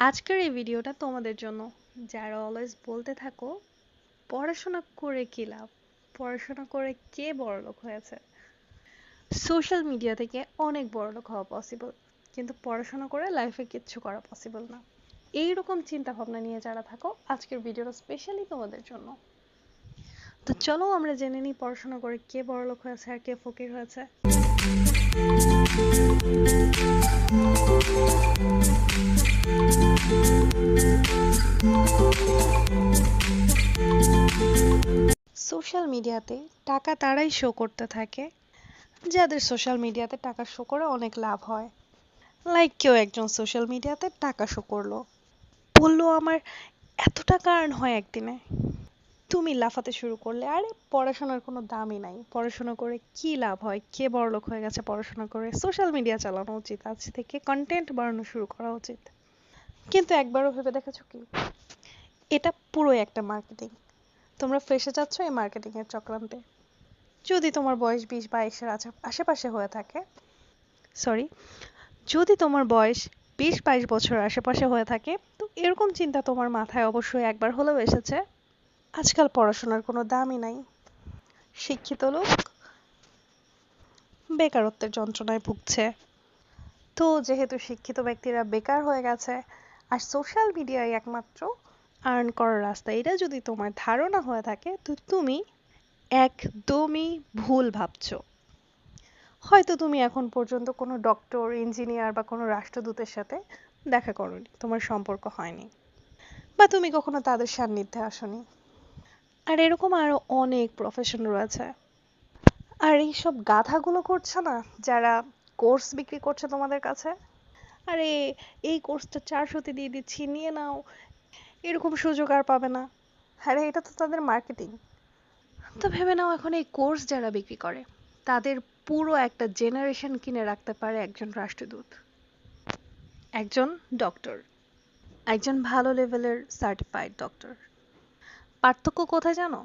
আজকের এই ভিডিওটা তোমাদের জন্য। যারা অলওয়েজ বলতে থাকো, পড়াশোনা করে কি লাভ? পড়াশোনা করে কে বড়লোক হয়েছে? সোশ্যাল মিডিয়া থেকে অনেক বড়লোক হওয়া পসিবল কিন্তু পড়াশোনা করে লাইফে কিচ্ছু করা পসিবল না। এইরকম চিন্তা ভাবনা নিয়ে যারা থাকো, আজকের ভিডিওটা স্পেশালি তোমাদের জন্য। তো চলো আমরা জেনে নিই পড়াশোনা করে কে বড়লোক হয়েছে আর কে ফকির হয়েছে। সোশ্যাল মিডিয়াতে টাকা তারাই শো করতে থাকে। যাদের সোশ্যাল মিডিয়াতে টাকা শো করে অনেক লাভ হয়। লাইক কেউ একজন সোশ্যাল মিডিয়াতে টাকা শো করল। বলল, আমার এত টাকা আর্ন হয় একদিনে। তুমি লাফাতে শুরু করলে, আরে পড়াশোনার কোনো দামই নাই। পড়াশোনা করে কি লাভ হয়? কে বড়লোক হয়ে গেছে পড়াশোনা করে? সোশ্যাল মিডিয়া চালানো উচিত। আজ থেকে কন্টেন্ট বানানো শুরু করা উচিত। কিন্তু একবারও ভেবে দেখেছ কি? এটা পুরো একটা মার্কেটিং তোমরা ফেসে যাচ্ছ এই মার্কেটিং এর চক্রান্তে। যদি তোমার বয়স বিশ বাইশের আশেপাশে হয়ে থাকে সরি যদি তোমার বয়স বিশ বাইশ বছর আশেপাশে হয়ে থাকে, তো এরকম চিন্তা তোমার মাথায় অবশ্যই একবার হলেও এসেছে। আজকাল পড়াশোনার কোনো দামই নাই। শিক্ষিত লোক বেকারত্বের যন্ত্রণায় ভুগছে। তো যেহেতু শিক্ষিত ব্যক্তিরা বেকার হয়ে গেছে, আর সোশ্যাল মিডিয়ায় একমাত্র আর্ন করার রাস্তা। এটা যদি তোমার ধারণা হয়ে থাকে, তো তুমি একদমই ভুল ভাবছ। হয়তো তুমি এখন পর্যন্ত কোনো ডক্টর ইঞ্জিনিয়ার বা কোনো রাষ্ট্রদূতের সাথে দেখা করনি, তোমার সম্পর্ক হয়নি, বা তুমি কখনো তাদের সান্নিধ্যে আসনি। আর এরকম আরও অনেক প্রফেশন রয়েছে। আর এইসব গাধাগুলো করছে না, যারা কোর্স বিক্রি করছে তোমাদের কাছে? আরে, এই কোর্সটা চারশোতে দিয়ে দিচ্ছি, নিয়ে নাও। এরকম সুযোগ আর পাবে না। আরে, এটা তো তাদের মার্কেটিং তো ভেবে নাও এখন এই কোর্স যারা বিক্রি করে, তাদের পুরো একটা জেনারেশন কিনে রাখতে পারে একজন রাষ্ট্রদূত। একজন ডক্টর একজন ভালো লেভেলের সার্টিফাইড ডক্টর পার্থক্য কোথায় জানো?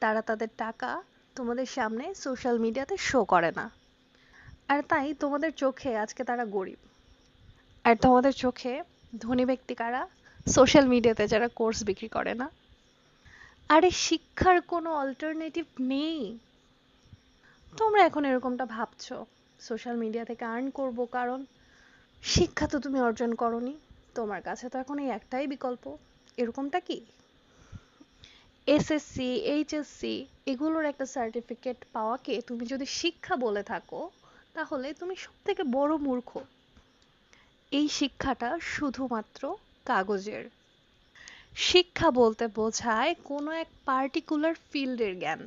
তারা তাদের টাকা তোমাদের সামনে সোশ্যাল মিডিয়াতে শো করে না। আর তাই তোমাদের চোখে আজকে তারা গরিব। আর তোমাদের চোখে ধনী ব্যক্তি কারা? সোশ্যাল মিডিয়াতে যারা কোর্স বিক্রি করে না। আরে শিক্ষার কোনো অল্টারনেটিভ নেই। তোমরা এখন এরকমটা ভাবছ সোশ্যাল মিডিয়া থেকে আর্ন করব কারণ শিক্ষা তো তুমি অর্জন করনি। তোমার কাছে তো এখন এই একটাই বিকল্প। এরকমটা কি? এসএসসি এইচএসসি এগুলোর একটা সার্টিফিকেট পাওয়াকে তুমি যদি শিক্ষা বলে থাকো, তাহলে তুমি সব থেকে বড় মূর্খ। এই শিক্ষাটা শুধুমাত্র কাগজের। শিক্ষা বলতে বোঝায় কোনো এক পার্টিকুলার ফিল্ডের জ্ঞান,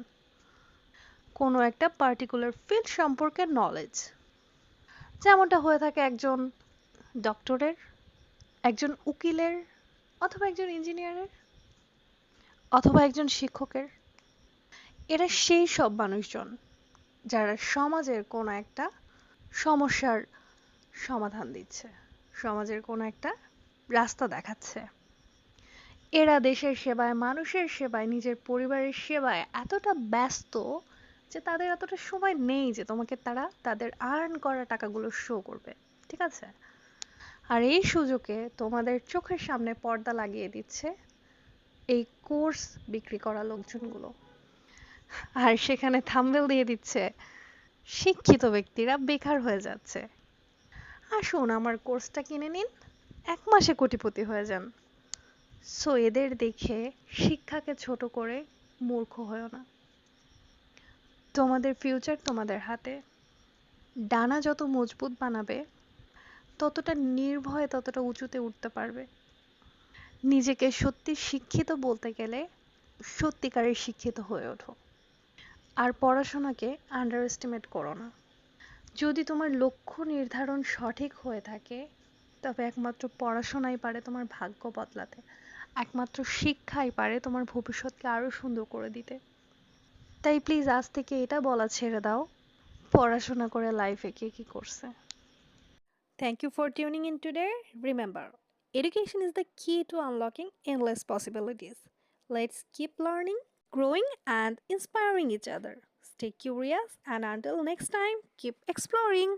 কোনো একটা পার্টিকুলার ফিল্ড সম্পর্কে নলেজ যেমনটা হয়ে থাকে একজন ডক্টরের একজন উকিলের, অথবা একজন ইঞ্জিনিয়ারের অথবা একজন শিক্ষকের। এরা সেই সব মানুষজন যারা সমাজের কোনো একটা সমস্যার সমাধান দিচ্ছে, সমাজের কোনো একটা রাস্তা দেখাচ্ছে। এরা দেশের সেবায়, মানুষের সেবায়, নিজের পরিবারের সেবায় এতটা ব্যস্ত যে তাদের এতটা সময় নেই যে তোমাকে তারা তাদের আর্ন করা টাকাগুলো শো করবে। ঠিক আছে? আর এই সুযোগে তোমাদের চোখের সামনে পর্দা লাগিয়ে দিচ্ছে এই কোর্স বিক্রি করা লোকজনগুলো। আর সেখানে থাম্বেল দিয়ে দিচ্ছে, শিক্ষিত ব্যক্তিরা বেকার হয়ে যাচ্ছে। আসুন আমার কোর্সটা কিনে নিন। এক মাসে কোটিপতি হয়ে যান। সো এদের দেখে শিক্ষাকে ছোট করে মূর্খ হয়েও না। তোমাদের ফিউচার তোমাদের হাতে। ডানা যত মজবুত বানাবে, ততটা নির্ভয়ে ততটা উঁচুতে উঠতে পারবে। নিজেকে সত্যি শিক্ষিত বলতে গেলে সত্যিকারের শিক্ষিত হয়ে ওঠো। আর পড়াশোনাকে আন্ডার এস্টিমেট করো না। যদি তোমার লক্ষ্য নির্ধারণ সঠিক হয়ে থাকে তবে একমাত্র পড়াশোনাই পারে তোমার ভাগ্য বদলাতে একমাত্র শিক্ষাই পারে তোমার ভবিষ্যৎকে আরও সুন্দর করে দিতে তাই প্লিজ আজ থেকে এটা বলা ছেড়ে দাও পড়াশোনা করে লাইফে কে কি করছে Thank you for tuning in today. Remember, education is the key to unlocking endless possibilities. Let's keep learning, growing, and inspiring each other. Stay curious, and until next time, keep exploring.